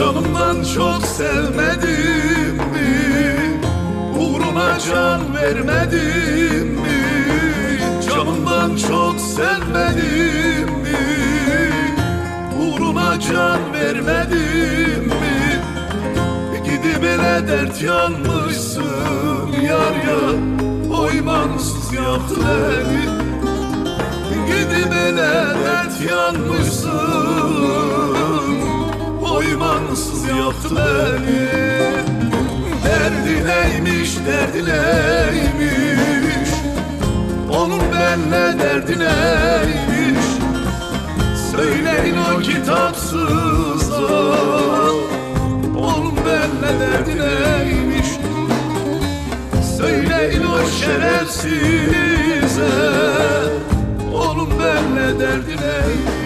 Canımdan çok sevmedim mi? Uğruna can vermedim mi? Canımdan çok sevmedim mi? Uğruna can vermedim mi? Gidip ele dert yanmışsın yar ya Oymansız yaktı beni Gidip ele dert yanmışsın Oymansız yaktı beni? Derdi neymiş derdi neymiş? Onun benle derdi neymiş? Söyleyin o kitapsıza Onun benle derdi neymiş? Söyleyin o şerefsize. Onun benle derdi neymiş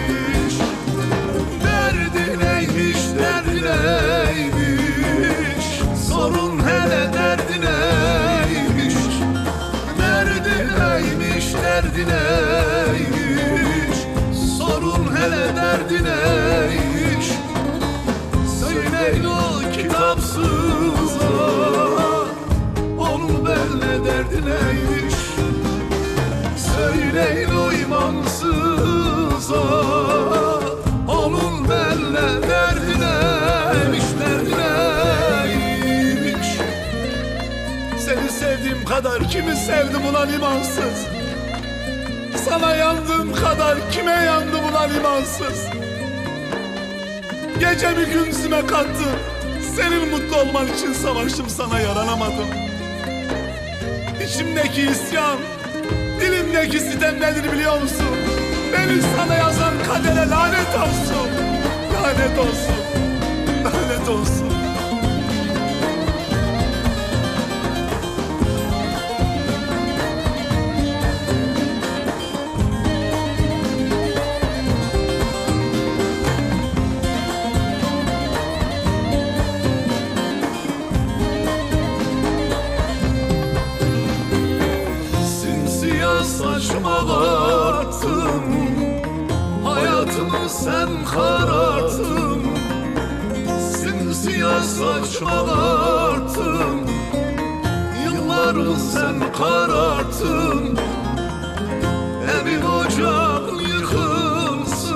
hele derdi neymiş Söyleyin o kitapsıza. Onun benle derdi neymiş Söyleyin o imansıza. Onun benle derdi neymiş Derdi neymiş Seni sevdiğim kadar kimi sevdim ulan imansız Sana yandığım kadar kime yandım ulan imansız? Gece bir gün zime kattım Senin mutlu olman için savaştım sana yaranamadım. İçimdeki isyan Dilimdeki sitem nedir biliyor musun? Beni sana yazan kadere lanet olsun. Lanet olsun. Lanet olsun Simsiyah saçma ağarttın Hayatımı sen kararttın. Simsiyah saçma ağarttın Yıllarımı sen kararttın. Evin ocağın yıkılsın.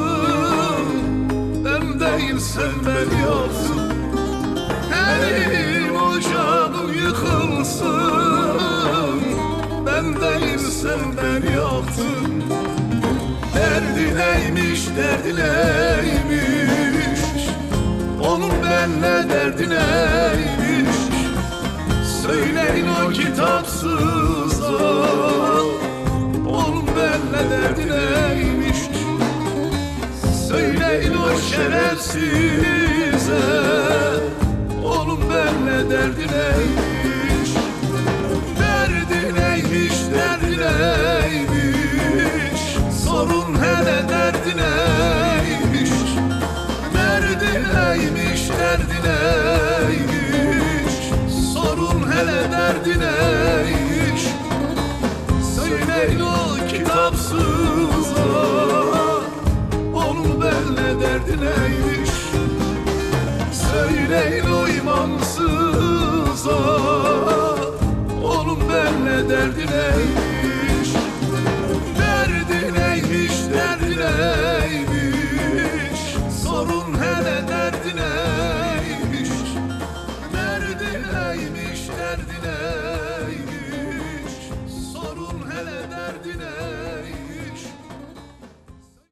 Ben değil sen beni yaptın değil sen beni yaktın Derdi neymiş derdi neymiş? Onun benle derdi neymiş? Söyleyin o kitapsıza Onun benle derdi neymiş? Söyleyin o şerefsize